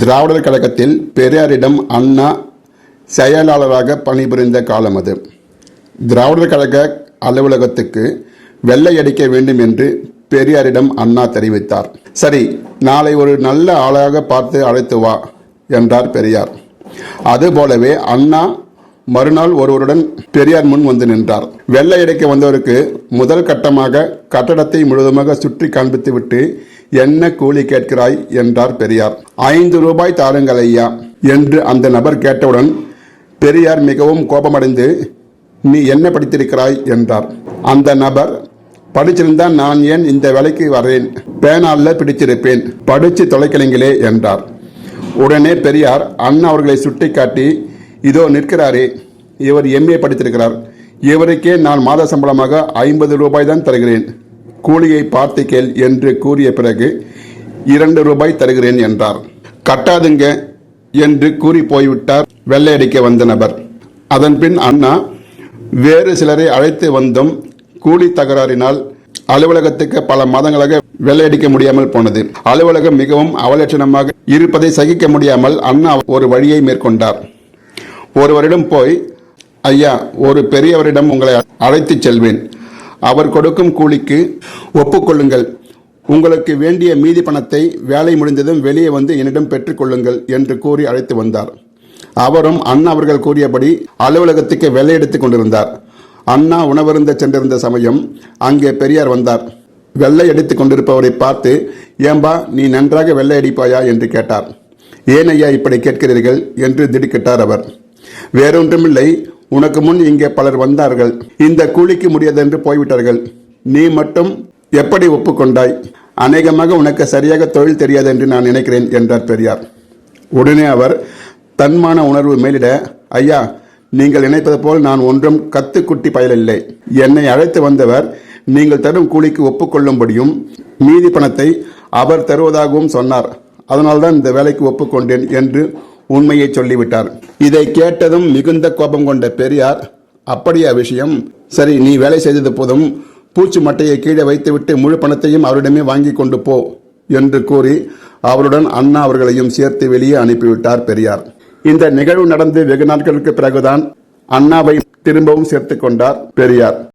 திராவிடர் கழகத்தில் பெரியாரிடம் அண்ணா செயலாளராக பணிபுரிந்த காலம் அது. திராவிடர் கழக அலுவலகத்துக்கு வெள்ளை அடிக்க வேண்டும் என்று பெரியாரிடம் அண்ணா தெரிவித்தார். சரி நாளை ஒரு நல்ல ஆளாக பார்த்து அழைத்து வா என்றார் பெரியார். அதுபோலவே அண்ணா மறுநாள் ஒருவருடன் பெரியார் முன் வந்து நின்றார். வெள்ளை இடைக்கு வந்தவருக்கு முதல் கட்டமாக கட்டடத்தை முழுவதுமாக சுற்றி காண்பித்துவிட்டு என்ன கூலி கேட்கிறாய்? என்றார் பெரியார். ஐந்து ரூபாய் தாருங்கள் ஐயா என்று அந்த நபர் கேட்டவுடன் பெரியார் மிகவும் கோபமடைந்து நீ என்ன படித்திருக்கிறாய்? என்றார். அந்த நபர் படிச்சிருந்தா நான் ஏன் இந்த வேலைக்கு வரேன் பேனால்ல பிடிச்சிருப்பேன் படிச்சு தொலைக்கலைங்களே என்றார். உடனே பெரியார் அண்ணா அவர்களை சுட்டி காட்டி இதோ நிற்கிறாரே. இவர் எம்ஏ படித்திருக்கிறார். இவருக்கே நான் மாத சம்பளமாக ஐம்பது ரூபாய் தான் தருகிறேன். கூலியை பார்த்து கேள் என்று கூறிய பிறகு இரண்டு ரூபாய் தருகிறேன் என்றார். கட்டாதுங்க என்று கூறி போய்விட்டார் வெள்ளையடிக்க வந்த நபர். அதன்பின் அண்ணா வேறு சிலரை அழைத்து வந்தும் கூலி தகராறினால் அலுவலகத்துக்கு பல மாதங்களாக வெள்ளையடிக்க முடியாமல் போனது. அலுவலகம் மிகவும் அவலட்சணமாக இருப்பதை சகிக்க முடியாமல் அண்ணா ஒரு வழியை மேற்கொண்டார். ஒருவரிடம் போய் ஐயா ஒரு பெரியவரிடம் உங்களை அழைத்துச் செல்வேன். அவர் கொடுக்கும் கூலிக்கு ஒப்புக்கொள்ளுங்கள். உங்களுக்கு வேண்டிய மீதி பணத்தை வேலை முடிந்ததும் வெளியே வந்து என்னிடம் பெற்றுக்கொள்ளுங்கள் என்று கூறி அழைத்து வந்தார். அவரும் அண்ணா அவர்கள் கூறியபடி அலுவலகத்துக்கு வெள்ளை எடுத்துக் கொண்டிருந்தார். அண்ணா உணவருந்த சென்றிருந்த சமயம் அங்கே பெரியார் வந்தார். வெள்ளை அடித்துக் கொண்டிருப்பவரை பார்த்து ஏம்பா நீ நன்றாக வெள்ளை அடிப்பாயா? என்று கேட்டார். ஏன் ஐயா இப்படி கேட்கிறீர்கள்? என்று திடுக்கிட்டார் அவர். வேறொன்றுமில்லை. உனக்கு முன் இங்கே பலர் வந்தார்கள். இந்த கூலிக்கு முடியாதென்று போய்விட்டார்கள். நீ மட்டும் எப்படி ஒப்புக்கொண்டாய்? அநேகமாக உனக்கு சரியாக தொழில் தெரியாது என்று நான் நினைக்கிறேன் என்றார் பெரியார். உடனே அவர் தன்மான உணர்வு மேலிட ஐயா நீங்கள் நினைப்பது போல் நான் ஒன்றும் கத்துக்குட்டி பயலில்லை. என்னை அழைத்து வந்தவர் நீங்கள் தரும் கூலிக்கு ஒப்புக்கொள்ளும்படியும் மீதி பணத்தை அவர் தருவதாகவும் சொன்னார். அதனால்தான் இந்த வேலைக்கு ஒப்புக்கொண்டேன் என்று உண்மையை சொல்லிவிட்டார். இதை கேட்டதும் மிகுந்த கோபம் கொண்ட பெரியார் அப்படியா விஷயம். சரி நீ வேலை செய்தது போதும். பூச்சி மட்டையை கீழே வைத்துவிட்டு முழு பணத்தையும் அவரிடமே வாங்கி கொண்டு போ என்று கூறி அவருடன் அண்ணா அவர்களையும் சேர்த்து வெளியே அனுப்பிவிட்டார் பெரியார். இந்த நிகழ்வு நடந்து வெகு நாட்களுக்கு பிறகுதான் அண்ணாவை திரும்பவும் சேர்த்து கொண்டார் பெரியார்.